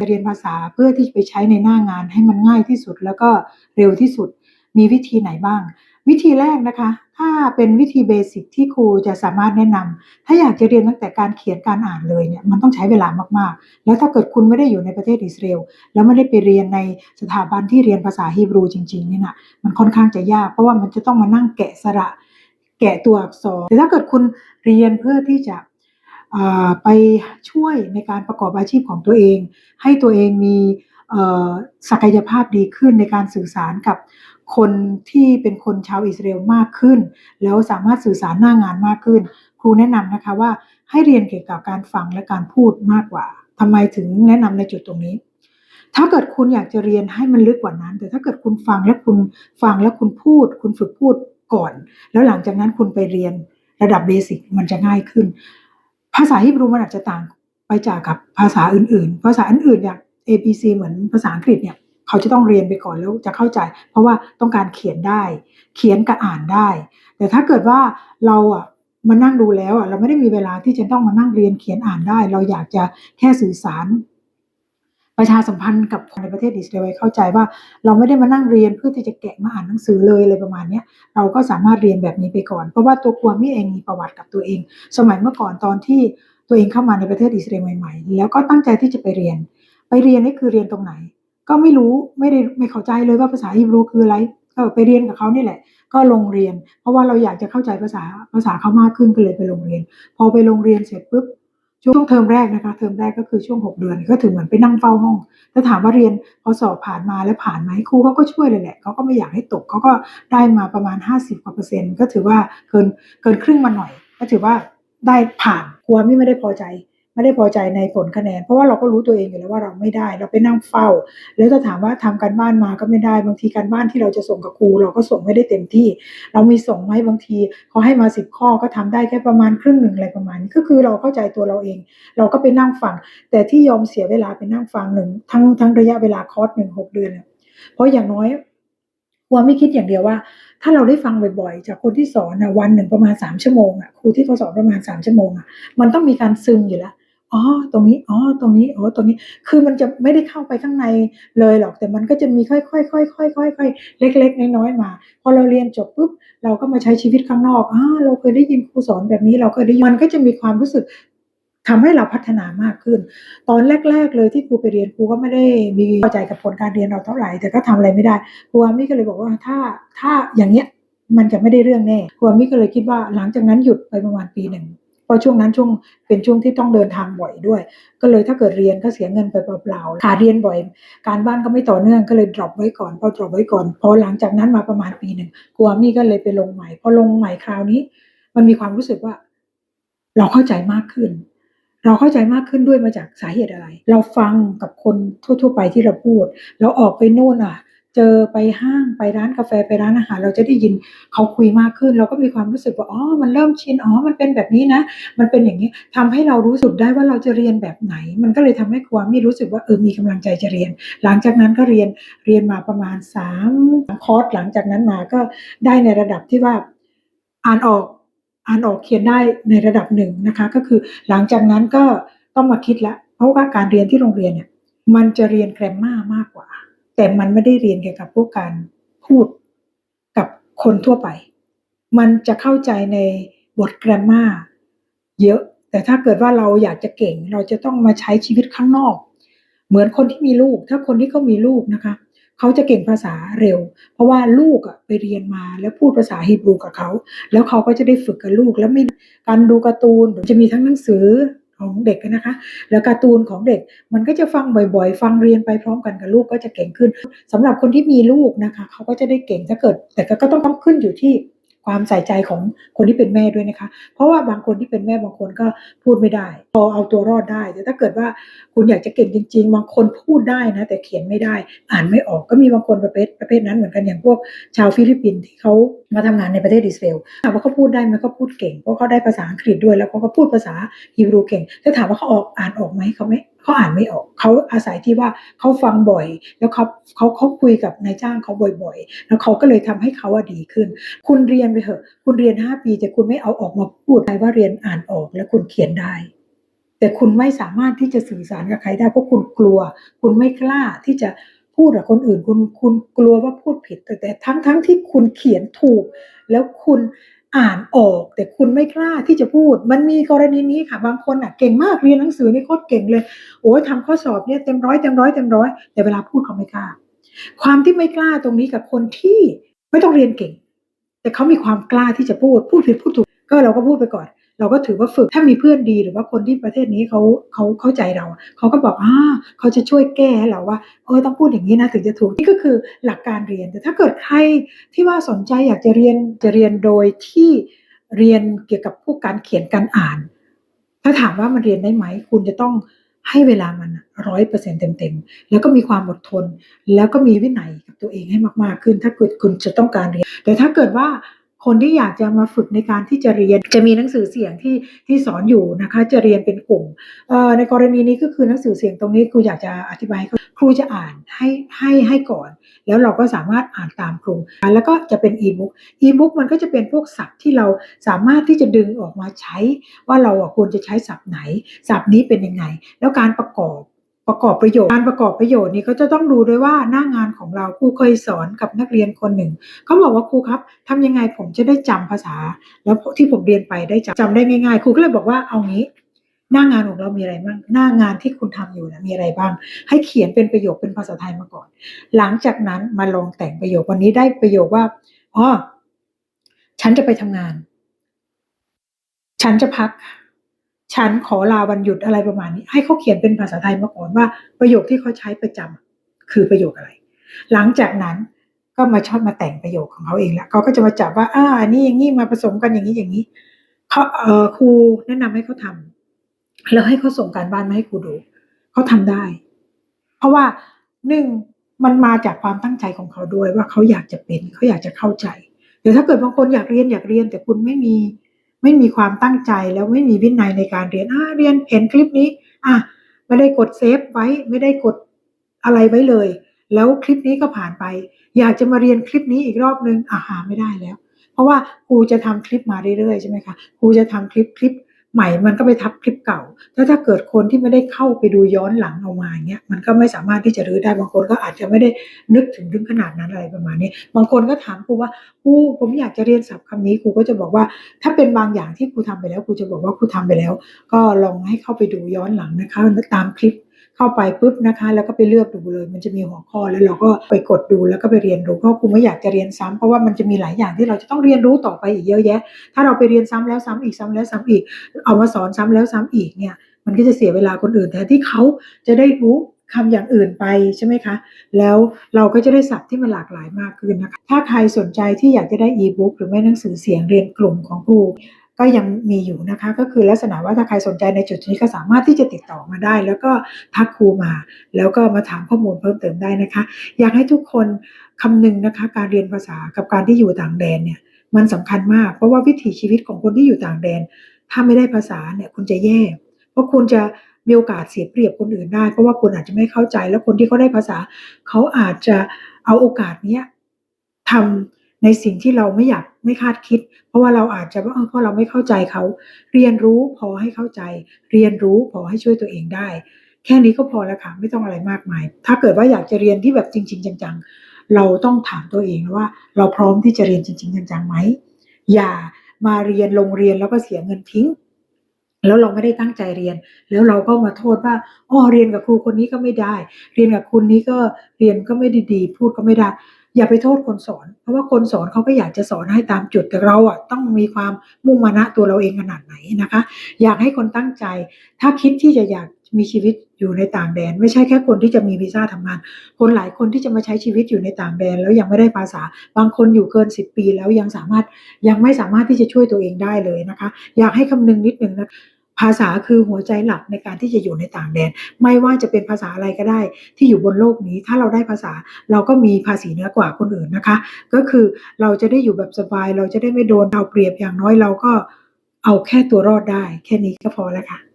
จะเรียนภาษาเพื่อที่จะไปใช้ในหน้างานให้มันง่ายที่สุด แล้วก็เร็วที่สุด มีวิธีไหนบ้าง วิธีแรกนะคะ ถ้าเป็นวิธีเบสิกที่ครูจะสามารถแนะนำถ้าอยากจะเรียนตั้งแต่การเขียนการอ่านเลยเนี่ยมันต้องใช้เวลามากๆ แล้วถ้าเกิดคุณไม่ได้อยู่ในประเทศอิสราเอลแล้วไม่ได้ไปเรียนในสถาบันที่เรียนภาษาฮีบรูจริงๆเนี่ยนะมันค่อนข้างจะยาก เพราะว่ามันจะต้องมานั่งแกะสระแกะตัวอักษรแต่ถ้าเกิดคุณเรียนเพื่อที่จะ ไปช่วยในการประกอบอาชีพของตัวเอง ให้ตัวเองมีศักยภาพดีขึ้นในการสื่อสารกับคนที่เป็นคนชาวอิสราเอลมากขึ้น แล้วสามารถสื่อสารหน้างานมากขึ้น ครูแนะนำนะคะว่าให้เรียนเกี่ยวกับการฟังและการพูดมากกว่าทำไมถึงแนะนำในจุดตรงนี้ ถ้าเกิดคุณอยากจะเรียนให้มันลึกกว่านั้น แต่ถ้าเกิดคุณฟังและคุณฟังแล้วคุณพูด คุณฝึกพูดก่อน แล้วหลังจากนั้นคุณไปเรียนระดับเบสิกมันจะง่ายขึ้น ภาษาฮิบรูมันอาจจะต่างไปจากกับภาษาอื่น ๆ ภาษาอื่นๆอย่าง A B C เหมือนภาษาอังกฤษเนี่ยเขาจะต้องเรียนไปก่อนแล้วจะเข้าใจ เพราะว่าต้องการเขียนได้ เขียนกับอ่านได้ แต่ถ้าเกิดว่าเราอะมานั่งดูแล้วอะเราไม่ได้มีเวลาที่จะต้องมานั่งเรียนเขียนอ่านได้ เราอยากจะแค่สื่อสาร ประชาสัมพันธ์กับคนในประเทศอิสราเอลเข้าใจว่า เราไม่ได้มานั่งเรียนเพื่อที่จะแกะมาอ่านหนังสือเลยอะไรประมาณนี้เราก็สามารถเรียนแบบนี้ไปก่อน เพราะว่าตัวกัวมี่เองมีประวัติกับตัวเอง สมัยเมื่อก่อนตอนที่ตัวเองเข้ามาในประเทศอิสราเอลใหม่ๆ แล้วก็ตั้งใจที่จะไปเรียน ไปเรียนนี่คือเรียนตรงไหน ก็ไม่รู้ไม่ได้ไม่เข้าใจเลยว่าภาษาฮีบรูคืออะไรก็ไปเรียนกับเขานี่แหละ ก็ลงเรียน เพราะว่าเราอยากจะเข้าใจภาษาภาษาเขามากขึ้นก็เลยไปโรงเรียน พอไปโรงเรียนเสร็จปุ๊บ ช่วงเทอมแรกนะคะ เทอมแรกก็คือช่วง 6 เดือนก็ถือเหมือนไปนั่งเฝ้าห้อง แล้วถามว่าเรียนพอสอบผ่านมาแล้วผ่านไหมครูเขาก็ช่วยเลยแหละเขาก็ไม่อยากให้ตกเขาก็ได้มาประมาณ 50กว่าเปอร์เซ็นต์ก็ถือว่าเกินเกินครึ่งมาหน่อย ก็ถือว่าได้ผ่านครูไม่ไม่ได้พอใจ ไม่ได้พอใจในผลคะแนน เพราะว่าเราก็รู้ตัวเองอยู่แล้วว่าเราไม่ได้ เราไปนั่งเฝ้า แล้วถ้าถามว่าทำการบ้านมาก็ไม่ได้ บางทีการบ้านที่เราจะส่งกับครูเราก็ส่งไม่ได้เต็มที่ เรามีส่งไหมบางทีเขาให้มาสิบข้อก็ทำได้แค่ประมาณครึ่งหนึ่งอะไรประมาณนี้ก็คือเราเข้าใจตัวเราเอง เราก็ไปนั่งฟัง แต่ที่ยอมเสียเวลาไปนั่งฟังหนึ่งทั้งทั้งระยะเวลาคอร์สหนึ่งหกเดือนเนี่ยเพราะอย่างน้อยว่าไม่คิดอย่างเดียวว่า ถ้าเราได้ฟังบ่อยๆ จากคนที่สอนนะวันหนึ่งประมาณสามชั่วโมงอะครูที่เขาสอนประมาณสามชั่วโมงอะมันต้องมีการซึมอยู่แล้ว อ๋อตรงนี้อ๋อตรงนี้อ๋อตรงนี้ คือมันจะไม่ได้เข้าไปข้างในเลยหรอก แต่มันก็จะมีค่อยๆค่อยๆค่อยๆค่อยๆเล็ก ๆ น้อยๆมา พอเราเรียนจบปุ๊บเราก็มาใช้ชีวิตข้างนอกอ่าเราเคยได้ยินครูสอนแบบนี้เราเคยได้ยินมันก็จะมีความรู้สึกทำให้เราพัฒนามากขึ้น ตอนแรก ๆ เลยที่ครูไปเรียนครูก็ไม่ได้มีพอใจกับผลการเรียนเราเท่าไหร่แต่ก็ทำอะไรไม่ได้ครูอามี่ก็เลยบอกว่าถ้าถ้าอย่างเงี้ยมันจะไม่ได้เรื่องแน่ครูอามี่ก็เลยคิดว่าหลังจากนั้นหยุดไปประมาณปีหนึ่ง เพราะช่วงนั้นช่วงเป็นช่วงที่ต้องเดินทางบ่อยด้วย ก็เลยถ้าเกิดเรียนก็เสียเงินไปเปล่าๆขาดเรียนบ่อย การบ้านก็ไม่ต่อเนื่องก็เลย drop ไว้ก่อนพอ drop ไว้ก่อนพอหลังจากนั้นมาประมาณปีหนึ่งครูอามี่ก็เลยไปลงใหม่พอลงใหม่คราวนี้ มันมีความรู้สึกว่า เราเข้าใจมากขึ้น เราเข้าใจมากขึ้นด้วยมาจากสาเหตุอะไร เราฟังกับคนทั่ว ๆ ไปที่เราพูด เราออกไปโน่นอะ เจอไปห้างไปร้านกาแฟไปร้านอาหารเราจะได้ยินเขาคุยมากขึ้น เราก็มีความรู้สึกว่าอ๋อมันเริ่มชินอ๋อมันเป็นแบบนี้นะ มันเป็นอย่างนี้ทำให้เรารู้สึกได้ว่าเราจะเรียนแบบไหน มันก็เลยทำให้ความมีรู้สึกว่าเออมีกำลังใจจะเรียน หลังจากนั้นก็เรียนเรียนมาประมาณสามคอร์สหลังจากนั้นมาก็ได้ในระดับที่ว่าอ่านออกอ่านออกเขียนได้ในระดับหนึ่งนะคะ ก็คือหลังจากนั้นก็ต้องมาคิดละเพราะว่าการเรียนที่โรงเรียนเนี่ยมันจะเรียนแกรมมามากกว่า แต่มันไม่ได้เรียนเกี่ยวกับพวกการพูดกับคนทั่วไป มันจะเข้าใจในบทแกรมมาเยอะ แต่ถ้าเกิดว่าเราอยากจะเก่ง เราจะต้องมาใช้ชีวิตข้างนอก เหมือนคนที่มีลูก ถ้าคนที่เขามีลูกนะคะ เขาจะเก่งภาษาเร็ว เพราะว่าลูกอะไปเรียนมาแล้วพูดภาษาฮีบรูกับเขา แล้วเขาก็จะได้ฝึกกับลูก แล้วมีการดูการ์ตูนจะมีทั้งหนังสือ ของเด็กนะคะ แล้วการ์ตูนของเด็กมันก็จะฟังบ่อยๆ ฟังเรียนไปพร้อมกันกับลูกก็จะเก่งขึ้นสำหรับคนที่มีลูกนะคะ เขาก็จะได้เก่งถ้าเกิด แต่ก็ต้องต้องขึ้นอยู่ที่ ความใส่ใจของคนที่เป็นแม่ด้วยนะคะ เพราะว่าบางคนที่เป็นแม่บางคนก็พูดไม่ได้ พอเอาตัวรอดได้ แต่ถ้าเกิดว่าคุณอยากจะเก่งจริง ๆ บางคนพูดได้นะ แต่เขียนไม่ได้ อ่านไม่ออกก็มีบางคนประเภทประเภทนั้นเหมือนกันอย่างพวกชาวฟิลิปปินส์ที่เขามาทำงานในประเทศอิสราเอลถามว่าเขาพูดได้ไหมเขาพูดเก่งเพราะเขาได้ภาษาอังกฤษด้วยแล้วเขาก็พูดภาษาฮีบรูเก่งถ้าถามว่าเขาออกอ่านออกไหมเขาไม่ เขาอ่านไม่ออกเขาอาศัยที่ว่าเขาฟังบ่อย แล้วเขาเขาเขาคุยกับนายจ้างเขาบ่อยๆ แล้วเขาก็เลยทำให้เขาอะดีขึ้น คุณเรียนไปเถอะ คุณเรียนห้าปีแต่คุณไม่เอาออกมาพูดได้ว่าเรียนอ่านออกแล้วคุณเขียนได้ แต่คุณไม่สามารถที่จะสื่อสารกับใครได้เพราะคุณกลัว คุณไม่กล้าที่จะพูดกับคนอื่น คุณคุณกลัวว่าพูดผิดแต่แต่ทั้งทั้งที่คุณเขียนถูก แล้วคุณ อ่านออกแต่คุณไม่กล้าที่จะพูด มันมีกรณีนี้ค่ะ บางคนอะเก่งมากเรียนหนังสือนี่โคตรเก่งเลยโอ้ยทำข้อสอบเนี่ยเต็มร้อยเต็มร้อยเต็มร้อยแต่เวลาพูดเขาไม่กล้า ความที่ไม่กล้าตรงนี้กับคนที่ไม่ต้องเรียนเก่ง แต่เขามีความกล้าที่จะพูดพูดผิดพูดถูกก็เราก็พูดไปก่อน เราก็ถือว่าฝึกถ้ามีเพื่อนดีหรือว่าคนที่ประเทศนี้เขาเขาเข้าใจเรา เขาก็บอกอ่าเขาจะช่วยแก้ให้เราว่าเออต้องพูดอย่างนี้นะถึงจะถูกนี่ก็คือหลักการเรียน แต่ถ้าเกิดใครที่ว่าสนใจอยากจะเรียนจะเรียนโดยที่เรียนเกี่ยวกับพวกการเขียนการอ่าน ถ้าถามว่ามันเรียนได้ไหม คุณจะต้องให้เวลามันร้อยเปอร์เซ็นต์เต็มๆ แล้วก็มีความอดทน แล้วก็มีวินัยกับตัวเองให้มากๆขึ้น ถ้าเกิดคุณจะต้องการเรียน แต่ถ้าเกิดว่า คนที่อยากจะมาฝึกในการที่จะเรียน จะมีหนังสือเสียงที่ที่สอนอยู่นะคะ จะเรียนเป็นกลุ่มในกรณีนี้ก็คือหนังสือเสียงตรงนี้ครูอยากจะอธิบายให้ครูจะอ่านให้ให้ให้ก่อน แล้วเราก็สามารถอ่านตามครูแล้วก็จะเป็นอีบุ๊กอีบุ๊กมันก็จะเป็นพวกศัพท์ที่เราสามารถที่จะดึงออกมาใช้ ว่าเราควรจะใช้ศัพท์ไหนศัพท์นี้เป็นยังไง แล้วการประกอบ ประกอบประโยชน์ การประกอบประโยชน์นี้ก็จะต้องดูด้วยว่าหน้างานของเราครูเคยสอนกับนักเรียนคนหนึ่งเขาบอกว่าครูครับทำยังไงผมจะได้จำภาษา แล้วที่ผมเรียนไปได้จำจำได้ง่ายๆ ครูก็เลยบอกว่าเอางี้ หน้างานของเรามีอะไรบ้างหน้างานที่คุณทำอยู่นะมีอะไรบ้าง ให้เขียนเป็นประโยคเป็นภาษาไทยมาก่อน หลังจากนั้นมาลองแต่งประโยควันนี้ได้ประโยคว่าอ๋อฉันจะไปทำงาน ฉันจะพัก ฉันขอลาวันหยุดอะไรประมาณนี้ ให้เขาเขียนเป็นภาษาไทยมาก่อนว่าประโยคที่เขาใช้ประจำคือประโยคอะไร หลังจากนั้นก็มาชอบมาแต่งประโยคของเขาเองแล้วเขาก็จะมาจับว่าอ่านนี้อย่างนี้มาผสมกันอย่างนี้อย่างนี้เขาเออครูแนะนำให้เขาทำแล้วให้เขาส่งการบ้านมาให้ครูดูเขาทำได้ เพราะว่าหนึ่งมันมาจากความตั้งใจของเขาด้วยว่าเขาอยากจะเป็นเขาอยากจะเข้าใจหรือถ้าเกิดบางคนอยากเรียนอยากเรียน แต่คุณไม่มี ไม่มีความตั้งใจแล้วไม่มีวินัยในการเรียนอ่าเรียนเห็นคลิปนี้อะไม่ได้กดเซฟไว้ไม่ได้กดอะไรไว้เลย แล้วคลิปนี้ก็ผ่านไป อยากจะมาเรียนคลิปนี้อีกรอบนึงอะหาไม่ได้แล้ว เพราะว่าครูจะทำคลิปมาเรื่อยๆใช่ไหมคะครูจะทำคลิปคลิป ใหม่มันก็ไปทับคลิปเก่าถ้าถ้าเกิดคนที่ไม่ได้เข้าไปดูย้อนหลังเอามาอย่างเงี้ย มันก็ไม่สามารถที่จะรื้อได้ บางคนก็อาจจะไม่ได้นึกถึงถึงขนาดนั้นอะไรประมาณนี้ บางคนก็ถามครูว่าครูผมอยากจะเรียนศัพท์คำนี้ครูก็จะบอกว่า ถ้าเป็นบางอย่างที่ครูทำไปแล้วครูจะบอกว่าครูทำไปแล้ว ก็ลองให้เข้าไปดูย้อนหลังนะคะตามคลิป เข้าไปปุ๊บนะคะ แล้วก็ไปเลือกดูเลย มันจะมีหัวข้อแล้วเราก็ไปกดดูแล้วก็ไปเรียนรู้เพราะครูไม่อยากจะเรียนซ้ำเพราะว่ามันจะมีหลายอย่างที่เราจะต้องเรียนรู้ต่อไปอีกเยอะแยะ ถ้าเราไปเรียนซ้ำแล้วซ้ำอีกซ้ำแล้วซ้ำอีก เอามาสอนซ้ำแล้วซ้ำอีกเนี่ยมันก็จะเสียเวลาคนอื่นแทนที่เขาจะได้รู้คำอย่างอื่นไปใช่ไหมคะ แล้วเราก็จะได้ศัพท์ที่มันหลากหลายมากขึ้นนะคะ ถ้าใครสนใจที่อยากจะได้อีบุ๊กหรือไม่หนังสือเสียงเรียนกลุ่มของครู ก็ยังมีอยู่นะคะ ก็คือลักษณะว่าถ้าใครสนใจในจุดนี้ก็สามารถที่จะติดต่อมาได้ แล้วก็ทักครูมา แล้วก็มาถามข้อมูลเพิ่มเติมได้นะคะ อยากให้ทุกคนคำนึงนะคะ การเรียนภาษากับการที่อยู่ต่างแดนเนี่ยมันสำคัญมากเพราะว่าวิถีชีวิตของคนที่อยู่ต่างแดน ถ้าไม่ได้ภาษาเนี่ยคุณจะแย่ เพราะคุณจะมีโอกาสเสียเปรียบคนอื่นได้ เพราะว่าคุณอาจจะไม่เข้าใจแล้วคนที่เขาได้ภาษา เขาอาจจะเอาโอกาสเนี้ยทำ ในสิ่งที่เราไม่อยากไม่คาดคิด เพราะว่าเราอาจจะว่าเออเพราะเราไม่เข้าใจเขา เรียนรู้พอให้เข้าใจ เรียนรู้พอให้ช่วยตัวเองได้ แค่นี้ก็พอแล้วค่ะไม่ต้องอะไรมากมาย ถ้าเกิดว่าอยากจะเรียนที่แบบจริง ๆ จัง ๆ เราต้องถามตัวเองว่า เราพร้อมที่จะเรียนจริง ๆ จังๆไหมอย่ามาเรียนโรงเรียนแล้วก็เสียเงินทิ้ง แล้วเราไม่ได้ตั้งใจเรียน แล้วเราก็มาโทษว่าอ๋อเรียนกับครูคนนี้ก็ไม่ได้ เรียนกับคุณนี้ก็เรียนก็ไม่ดีๆพูดก็ไม่ได้ อย่าไปโทษคนสอน เพราะว่าคนสอนเขาก็อยากจะสอนให้ตามจุดแต่เราอะต้องมีความมุ่งมานะตัวเราเองขนาดไหนนะคะ อยากให้คนตั้งใจ ถ้าคิดที่จะอยากมีชีวิตอยู่ในต่างแดน ไม่ใช่แค่คนที่จะมีวีซ่าทำงาน คนหลายคนที่จะมาใช้ชีวิตอยู่ในต่างแดน แล้วยังไม่ได้ภาษา บางคนอยู่เกิน 10 ปีแล้วยังสามารถยังไม่สามารถที่จะช่วยตัวเองได้เลยนะคะ อยากให้คำนึงนิดนึงนะ ภาษาคือหัวใจหลักในการที่จะอยู่ในต่างแดน ไม่ว่าจะเป็นภาษาอะไรก็ได้ ที่อยู่บนโลกนี้ ถ้าเราได้ภาษาเราก็มีภาษีเหนือกว่าคนอื่นนะคะ ก็คือเราจะได้อยู่แบบสบาย เราจะได้ไม่โดนเอาเปรียบอย่างน้อยเราก็เอาแค่ตัวรอดได้ แค่นี้ก็พอแล้วค่ะ